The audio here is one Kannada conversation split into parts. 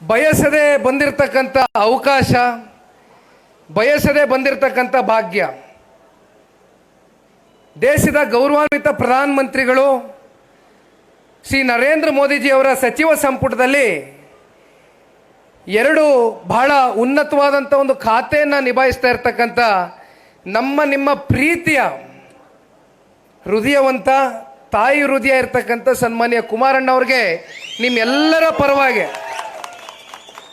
ಬಯಸದೆ ಬಂದಿರತಕ್ಕಂಥ ಅವಕಾಶ, ಬಯಸದೆ ಬಂದಿರತಕ್ಕಂಥ ಭಾಗ್ಯ. ದೇಶದ ಗೌರವಾನ್ವಿತ ಪ್ರಧಾನಮಂತ್ರಿಗಳು ಶ್ರೀ ನರೇಂದ್ರ ಮೋದಿಜಿಯವರ ಸಚಿವ ಸಂಪುಟದಲ್ಲಿ ಎರಡು ಬಹಳ ಉನ್ನತವಾದಂಥ ಒಂದು ಖಾತೆಯನ್ನು ನಿಭಾಯಿಸ್ತಾ ಇರ್ತಕ್ಕಂಥ ನಮ್ಮ ನಿಮ್ಮ ಪ್ರೀತಿಯ, ಹೃದಯವಂತ, ತಾಯಿ ಹೃದಯ ಇರ್ತಕ್ಕಂಥ ಸನ್ಮಾನ್ಯ ಕುಮಾರಣ್ಣ ಅವ್ರಿಗೆ ನಿಮ್ಮೆಲ್ಲರ ಪರವಾಗಿ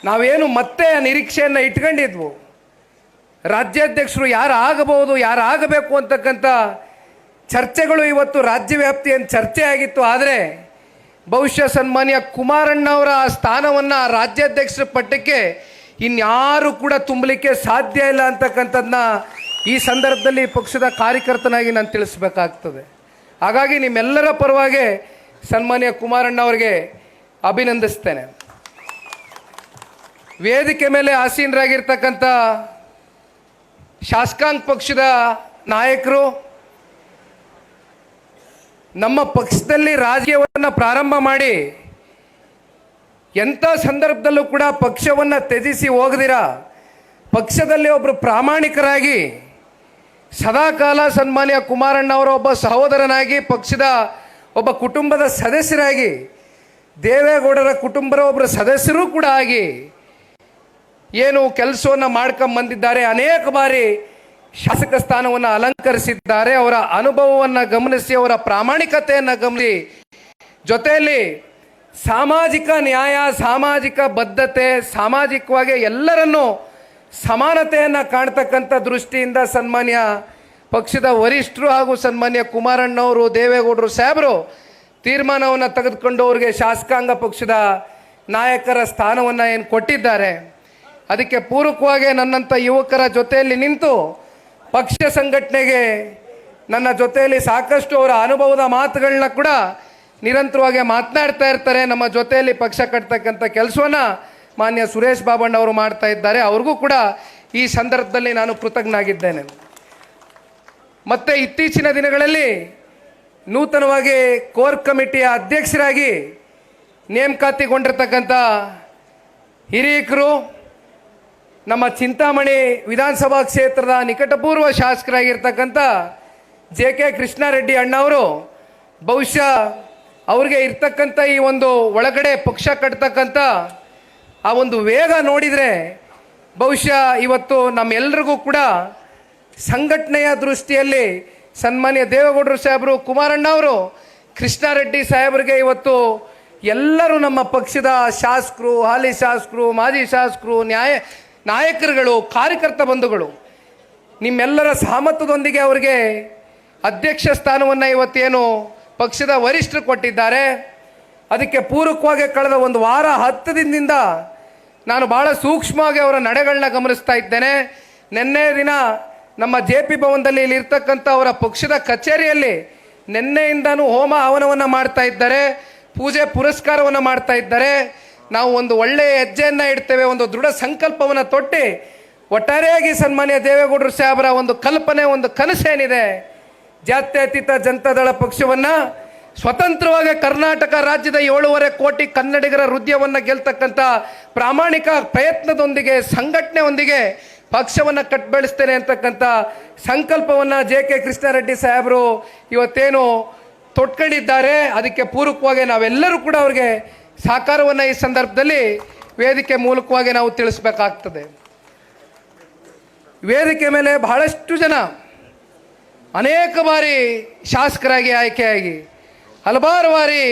ನಾವೇನು ಮತ್ತೆ ನಿರೀಕ್ಷೆಯನ್ನು ಇಟ್ಕೊಂಡಿದ್ವು. ರಾಜ್ಯಾಧ್ಯಕ್ಷರು ಯಾರು ಆಗಬಹುದು ಯಾರು ಆಗಬೇಕು ಅಂತಕ್ಕಂಥ ಚರ್ಚೆಗಳು ಇವತ್ತು ರಾಜ್ಯ ವ್ಯಾಪ್ತಿಯನ್ನು ಚರ್ಚೆ ಆಗಿತ್ತು. ಆದರೆ ಬಹುಶಃ ಸನ್ಮಾನ್ಯ ಕುಮಾರಣ್ಣವರ ಸ್ಥಾನವನ್ನು ರಾಜ್ಯಾಧ್ಯಕ್ಷರ ಪಟ್ಟಕ್ಕೆ ಇನ್ಯಾರು ಕೂಡ ತುಂಬಲಿಕ್ಕೆ ಸಾಧ್ಯ ಇಲ್ಲ ಅಂತಕ್ಕಂಥದ್ದನ್ನ ಈ ಸಂದರ್ಭದಲ್ಲಿ ಪಕ್ಷದ ಕಾರ್ಯಕರ್ತನಾಗಿ ನಾನು ತಿಳಿಸ್ಬೇಕಾಗ್ತದೆ. ಹಾಗಾಗಿ ನಿಮ್ಮೆಲ್ಲರ ಪರವಾಗಿ ಸನ್ಮಾನ್ಯ ಕುಮಾರಣ್ಣ ಅವರಿಗೆ ಅಭಿನಂದಿಸ್ತೇನೆ. ವೇದಿಕೆ ಮೇಲೆ ಆಸೀನರಾಗಿರ್ತಕ್ಕಂಥ ಶಾಸಕಾಂಗ ಪಕ್ಷದ ನಾಯಕರು, ನಮ್ಮ ಪಕ್ಷದಲ್ಲಿ ರಾಜಕೀಯವನ್ನು ಪ್ರಾರಂಭ ಮಾಡಿ ಎಂಥ ಸಂದರ್ಭದಲ್ಲೂ ಕೂಡ ಪಕ್ಷವನ್ನು ತ್ಯಜಿಸಿ ಹೋಗದಿರ? ಪಕ್ಷದಲ್ಲಿ ಒಬ್ಬರು ಪ್ರಾಮಾಣಿಕರಾಗಿ ಸದಾಕಾಲ ಸನ್ಮಾನ್ಯ ಕುಮಾರಣ್ಣವರ ಒಬ್ಬ ಸಹೋದರನಾಗಿ, ಪಕ್ಷದ ಒಬ್ಬ ಕುಟುಂಬದ ಸದಸ್ಯರಾಗಿ, ದೇವೇಗೌಡರ ಕುಟುಂಬದ ಒಬ್ಬರ ಸದಸ್ಯರೂ ಕೂಡ ಆಗಿ ಏನು ಕೆಲಸವನ್ನು ಮಾಡ್ಕೊಂಡ್ ಬಂದಿದ್ದಾರೆ. ಅನೇಕ ಬಾರಿ ಶಾಸಕ ಸ್ಥಾನವನ್ನು ಅಲಂಕರಿಸಿದ್ದಾರೆ. ಅವರ ಅನುಭವವನ್ನು ಗಮನಿಸಿ, ಅವರ ಪ್ರಾಮಾಣಿಕತೆಯನ್ನು ಗಮನಿಸಿ. ಜೊತೆಯಲ್ಲಿ ಸಾಮಾಜಿಕ ನ್ಯಾಯ, ಸಾಮಾಜಿಕ ಬದ್ಧತೆ, ಸಾಮಾಜಿಕವಾಗಿ ಎಲ್ಲರನ್ನೂ ಸಮಾನತೆಯನ್ನು ಕಾಣ್ತಕ್ಕಂಥ ದೃಷ್ಟಿಯಿಂದ ಸನ್ಮಾನ್ಯ ಪಕ್ಷದ ವರಿಷ್ಠರು ಹಾಗೂ ಸನ್ಮಾನ್ಯ ಕುಮಾರಣ್ಣವರು, ದೇವೇಗೌಡರು ಸಾಹೇಬರು ತೀರ್ಮಾನವನ್ನು ತೆಗೆದುಕೊಂಡು ಅವರಿಗೆ ಶಾಸಕಾಂಗ ಪಕ್ಷದ ನಾಯಕರ ಸ್ಥಾನವನ್ನು ಏನು ಕೊಟ್ಟಿದ್ದಾರೆ. ಅದಕ್ಕೆ ಪೂರಕವಾಗಿ ನನ್ನಂಥ ಯುವಕರ ಜೊತೆಯಲ್ಲಿ ನಿಂತು ಪಕ್ಷ ಸಂಘಟನೆಗೆ ನನ್ನ ಜೊತೆಯಲ್ಲಿ ಸಾಕಷ್ಟು ಅವರ ಅನುಭವದ ಮಾತುಗಳನ್ನ ಕೂಡ ನಿರಂತರವಾಗಿ ಮಾತನಾಡ್ತಾ ಇರ್ತಾರೆ. ನಮ್ಮ ಜೊತೆಯಲ್ಲಿ ಪಕ್ಷ ಕಟ್ತಕ್ಕಂಥ ಕೆಲಸವನ್ನು ಮಾನ್ಯ ಸುರೇಶ್ ಬಾಬಣ್ಣ ಅವರು ಮಾಡ್ತಾ ಇದ್ದಾರೆ. ಅವ್ರಿಗೂ ಕೂಡ ಈ ಸಂದರ್ಭದಲ್ಲಿ ನಾನು ಕೃತಜ್ಞನಾಗಿದ್ದೇನೆ. ಮತ್ತು ಇತ್ತೀಚಿನ ದಿನಗಳಲ್ಲಿ ನೂತನವಾಗಿ ಕೋರ್ ಕಮಿಟಿಯ ಅಧ್ಯಕ್ಷರಾಗಿ ನೇಮಕಾತಿಗೊಂಡಿರ್ತಕ್ಕಂಥ ಹಿರಿಯಕರು ನಮ್ಮ ಚಿಂತಾಮಣಿ ವಿಧಾನಸಭಾ ಕ್ಷೇತ್ರದ ನಿಕಟಪೂರ್ವ ಶಾಸಕರಾಗಿರ್ತಕ್ಕಂಥ ಜೆ ಕೆ ಕೃಷ್ಣಾರೆಡ್ಡಿ ಅಣ್ಣವರು, ಬಹುಶಃ ಅವ್ರಿಗೆ ಇರ್ತಕ್ಕಂಥ ಈ ಒಂದು ಒಳಗಡೆ ಪಕ್ಷ ಕಟ್ತಕ್ಕಂಥ ಆ ಒಂದು ವೇಗ ನೋಡಿದರೆ ಬಹುಶಃ ಇವತ್ತು ನಮ್ಮೆಲ್ಲರಿಗೂ ಕೂಡ ಸಂಘಟನೆಯ ದೃಷ್ಟಿಯಲ್ಲಿ ಸನ್ಮಾನ್ಯ ದೇವೇಗೌಡರು ಸಾಹೇಬರು ಕುಮಾರಣ್ಣ ಅವರು ಕೃಷ್ಣಾರೆಡ್ಡಿ ಸಾಹೇಬರಿಗೆ ಇವತ್ತು ಎಲ್ಲರೂ ನಮ್ಮ ಪಕ್ಷದ ಶಾಸಕರು, ಹಾಲಿ ಶಾಸಕರು, ಮಾಜಿ ಶಾಸಕರು, ನ್ಯಾಯ ನಾಯಕರುಗಳು, ಕಾರ್ಯಕರ್ತ ಬಂಧುಗಳು, ನಿಮ್ಮೆಲ್ಲರ ಸಹಮತದೊಂದಿಗೆ ಅವರಿಗೆ ಅಧ್ಯಕ್ಷ ಸ್ಥಾನವನ್ನು ಇವತ್ತೇನು ಪಕ್ಷದ ವರಿಷ್ಠರು ಕೊಟ್ಟಿದ್ದಾರೆ. ಅದಕ್ಕೆ ಪೂರಕವಾಗಿ ಕಳೆದ ಒಂದು ವಾರ, ಹತ್ತು ದಿನದಿಂದ ನಾನು ಭಾಳ ಸೂಕ್ಷ್ಮವಾಗಿ ಅವರ ನಡೆಗಳನ್ನ ಗಮನಿಸ್ತಾ ಇದ್ದೇನೆ. ನಿನ್ನೆ ದಿನ ನಮ್ಮ ಜೆ ಪಿ ಭವನದಲ್ಲಿ ಇಲ್ಲಿ ಇರ್ತಕ್ಕಂಥ ಅವರ ಪಕ್ಷದ ಕಚೇರಿಯಲ್ಲಿ ನಿನ್ನೆಯಿಂದನೂ ಹೋಮ ಹವನವನ್ನು ಮಾಡ್ತಾ ಇದ್ದಾರೆ, ಪೂಜೆ ಪುರಸ್ಕಾರವನ್ನು ಮಾಡ್ತಾ ಇದ್ದಾರೆ. ನಾವು ಒಂದು ಒಳ್ಳೆಯ ಹೆಜ್ಜೆಯನ್ನು ಇಡ್ತೇವೆ, ಒಂದು ದೃಢ ಸಂಕಲ್ಪವನ್ನು ತೊಟ್ಟಿ, ಒಟ್ಟಾರೆಯಾಗಿ ಸನ್ಮಾನ್ಯ ದೇವೇಗೌಡರು ಸಾಹೇಬರ ಒಂದು ಕಲ್ಪನೆ, ಒಂದು ಕನಸೇನಿದೆ ಜಾತ್ಯತೀತ ಜನತಾದಳ ಪಕ್ಷವನ್ನು ಸ್ವತಂತ್ರವಾಗಿ ಕರ್ನಾಟಕ ರಾಜ್ಯದ ಏಳೂವರೆ ಕೋಟಿ ಕನ್ನಡಿಗರ ಹೃದಯವನ್ನು ಗೆಲ್ತಕ್ಕಂಥ ಪ್ರಾಮಾಣಿಕ ಪ್ರಯತ್ನದೊಂದಿಗೆ, ಸಂಘಟನೆಯೊಂದಿಗೆ ಪಕ್ಷವನ್ನು ಕಟ್ ಬೆಳೆಸ್ತೇನೆ ಅಂತಕ್ಕಂಥ ಸಂಕಲ್ಪವನ್ನು ಜೆ ಕೆ ಕೃಷ್ಣಾರೆಡ್ಡಿ ಸಾಹೇಬರು ಇವತ್ತೇನು ತೊಟ್ಕೊಂಡಿದ್ದಾರೆ. ಅದಕ್ಕೆ ಪೂರಕವಾಗಿ ನಾವೆಲ್ಲರೂ ಕೂಡ ಅವ್ರಿಗೆ ಸಹಕಾರವನ್ನು ಈ ಸಂದರ್ಭದಲ್ಲಿ ವೇದಿಕೆ ಮೂಲಕವಾಗಿ ನಾವು ತಿಳಿಸ್ಬೇಕಾಗ್ತದೆ. ವೇದಿಕೆ ಮೇಲೆ ಬಹಳಷ್ಟು ಜನ ಅನೇಕ ಬಾರಿ ಶಾಸಕರಾಗಿ ಆಯ್ಕೆಯಾಗಿ, ಹಲವಾರು ಬಾರಿ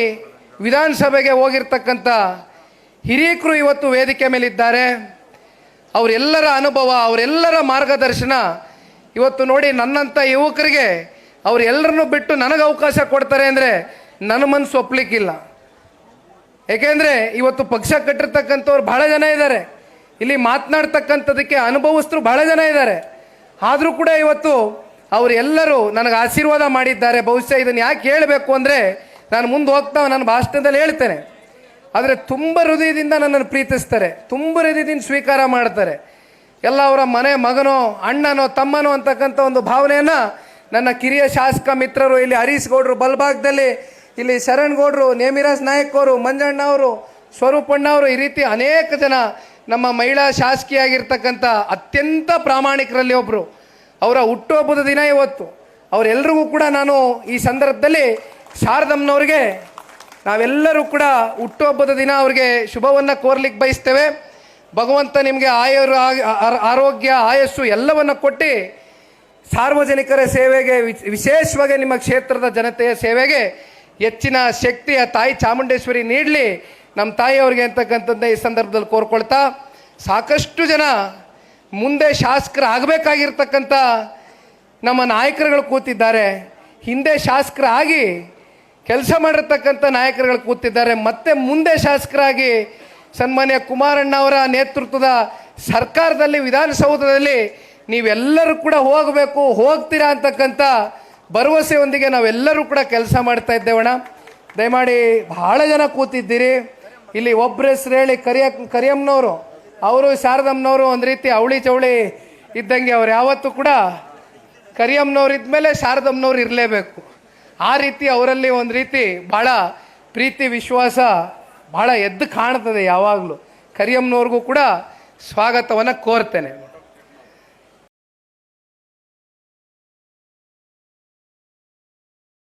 ವಿಧಾನಸಭೆಗೆ ಹೋಗಿರ್ತಕ್ಕಂಥ ಹಿರಿಯಕರು ಇವತ್ತು ವೇದಿಕೆ ಮೇಲಿದ್ದಾರೆ. ಅವರೆಲ್ಲರ ಅನುಭವ, ಅವರೆಲ್ಲರ ಮಾರ್ಗದರ್ಶನ ಇವತ್ತು ನೋಡಿ ನನ್ನಂಥ ಯುವಕರಿಗೆ ಅವರೆಲ್ಲರನ್ನೂ ಬಿಟ್ಟು ನನಗೆ ಅವಕಾಶ ಕೊಡ್ತಾರೆ ಅಂದರೆ ನನ್ನ ಮನಸ್ಸು ಒಪ್ಲಿಕ್ಕಿಲ್ಲ. ಏಕೆಂದರೆ ಇವತ್ತು ಪಕ್ಷ ಕಟ್ಟಿರ್ತಕ್ಕಂಥವ್ರು ಬಹಳ ಜನ ಇದ್ದಾರೆ. ಇಲ್ಲಿ ಮಾತನಾಡ್ತಕ್ಕಂಥದಕ್ಕೆ ಅನುಭವಸ್ಥರು ಬಹಳ ಜನ ಇದ್ದಾರೆ. ಆದರೂ ಕೂಡ ಇವತ್ತು ಅವರೆಲ್ಲರೂ ನನಗೆ ಆಶೀರ್ವಾದ ಮಾಡಿದ್ದಾರೆ. ಬಹುಶಃ ಇದನ್ನು ಯಾಕೆ ಹೇಳಬೇಕು ಅಂದರೆ ನಾನು ಮುಂದೆ ಹೋಗ್ತಾ ನನ್ನ ಭಾಷಣದಲ್ಲಿ ಹೇಳ್ತೇನೆ. ಆದರೆ ತುಂಬ ಹೃದಯದಿಂದ ನನ್ನನ್ನು ಪ್ರೀತಿಸ್ತಾರೆ. ತುಂಬ ಹೃದಯದಿಂದ ಸ್ವೀಕಾರ ಮಾಡ್ತಾರೆ. ಎಲ್ಲ ಅವರ ಮನೆ ಮಗನೋ, ಅಣ್ಣನೋ, ತಮ್ಮನೋ ಅಂತಕ್ಕಂಥ ಒಂದು ಭಾವನೆಯನ್ನು ನನ್ನ ಕಿರಿಯ ಶಾಸಕ ಮಿತ್ರರು ಇಲ್ಲಿ ಹರೀಶ್ ಗೌಡರು ಬಲ್ಭಾಗದಲ್ಲಿ ಇಲ್ಲಿ ಶರಣ್ ಗೌಡ್ರು, ನೇಮಿರಾಜ್ ನಾಯಕ್ ಅವರು, ಮಂಜಣ್ಣ ಅವರು ಸ್ವರೂಪಣ್ಣ ಅವರು ಈ ರೀತಿ ಅನೇಕ ಜನ ನಮ್ಮ ಮಹಿಳಾ ಶಾಸಕಿಯಾಗಿರ್ತಕ್ಕಂಥ ಅತ್ಯಂತ ಪ್ರಾಮಾಣಿಕರಲ್ಲಿ ಒಬ್ಬರು ಅವರ ಹುಟ್ಟುಹಬ್ಬದ ದಿನ ಇವತ್ತು. ಅವರೆಲ್ಲರಿಗೂ ಕೂಡ ನಾನು ಈ ಸಂದರ್ಭದಲ್ಲಿ ಶಾರದಮ್ಮನವ್ರಿಗೆ, ನಾವೆಲ್ಲರೂ ಕೂಡ ಹುಟ್ಟುಹಬ್ಬದ ದಿನ ಅವ್ರಿಗೆ ಶುಭವನ್ನು ಕೋರ್ಲಿಕ್ಕೆ ಬಯಸ್ತೇವೆ. ಭಗವಂತ ನಿಮಗೆ ಆಯುರ್ ಆರೋಗ್ಯ, ಆಯಸ್ಸು ಎಲ್ಲವನ್ನು ಕೊಟ್ಟು ಸಾರ್ವಜನಿಕರ ಸೇವೆಗೆ ವಿಶ್- ವಿಶೇಷವಾಗಿ ನಿಮ್ಮ ಕ್ಷೇತ್ರದ ಜನತೆಯ ಸೇವೆಗೆ ಹೆಚ್ಚಿನ ಶಕ್ತಿಯ ತಾಯಿ ಚಾಮುಂಡೇಶ್ವರಿ ನೀಡಲಿ ನಮ್ಮ ತಾಯಿಯವ್ರಿಗೆ ಅಂತಕ್ಕಂಥದ್ದೇ ಈ ಸಂದರ್ಭದಲ್ಲಿ ಕೋರ್ಕೊಳ್ತಾ ಸಾಕಷ್ಟು ಜನ ಮುಂದೆ ಶಾಸಕರು ಆಗಬೇಕಾಗಿರ್ತಕ್ಕಂಥ ನಮ್ಮ ನಾಯಕರುಗಳು ಕೂತಿದ್ದಾರೆ. ಹಿಂದೆ ಶಾಸಕರಾಗಿ ಕೆಲಸ ಮಾಡಿರ್ತಕ್ಕಂಥ ನಾಯಕರುಗಳು ಕೂತಿದ್ದಾರೆ. ಮತ್ತೆ ಮುಂದೆ ಶಾಸಕರಾಗಿ ಸನ್ಮಾನ್ಯ ಕುಮಾರಣ್ಣ ಅವರ ನೇತೃತ್ವದ ಸರ್ಕಾರದಲ್ಲಿ, ವಿಧಾನಸೌಧದಲ್ಲಿ ನೀವೆಲ್ಲರೂ ಕೂಡ ಹೋಗಬೇಕು, ಹೋಗ್ತೀರಾ ಅಂತಕ್ಕಂಥ ಭರವಸೆಯೊಂದಿಗೆ ನಾವೆಲ್ಲರೂ ಕೂಡ ಕೆಲಸ ಮಾಡ್ತಾ ಇದ್ದೇವಣ ದಯಮಾಡಿ ಬಹಳ ಜನ ಕೂತಿದ್ದೀರಿ. ಇಲ್ಲಿ ಒಬ್ಬರ ಹೆಸರು ಹೇಳಿ ಕರಿಯ, ಕರಿಯಮ್ಮನವರು, ಅವರು ಶಾರದಮ್ಮನವರು ಒಂದು ರೀತಿ ಅವಳಿ ಚವಳಿ ಇದ್ದಂಗೆ ಅವ್ರು ಯಾವತ್ತೂ ಕೂಡ ಕರಿಯಮ್ಮನವ್ರು ಇದ್ಮೇಲೆ ಶಾರದಮ್ಮನವ್ರು ಇರಲೇಬೇಕು. ಆ ರೀತಿ ಅವರಲ್ಲಿ ಒಂದು ರೀತಿ ಭಾಳ ಪ್ರೀತಿ, ವಿಶ್ವಾಸ ಭಾಳ ಎದ್ದು ಕಾಣ್ತದೆ ಯಾವಾಗಲೂ. ಕರಿಯಮ್ಮನವ್ರಿಗೂ ಕೂಡ ಸ್ವಾಗತವನ್ನು ಕೋರ್ತೇನೆ.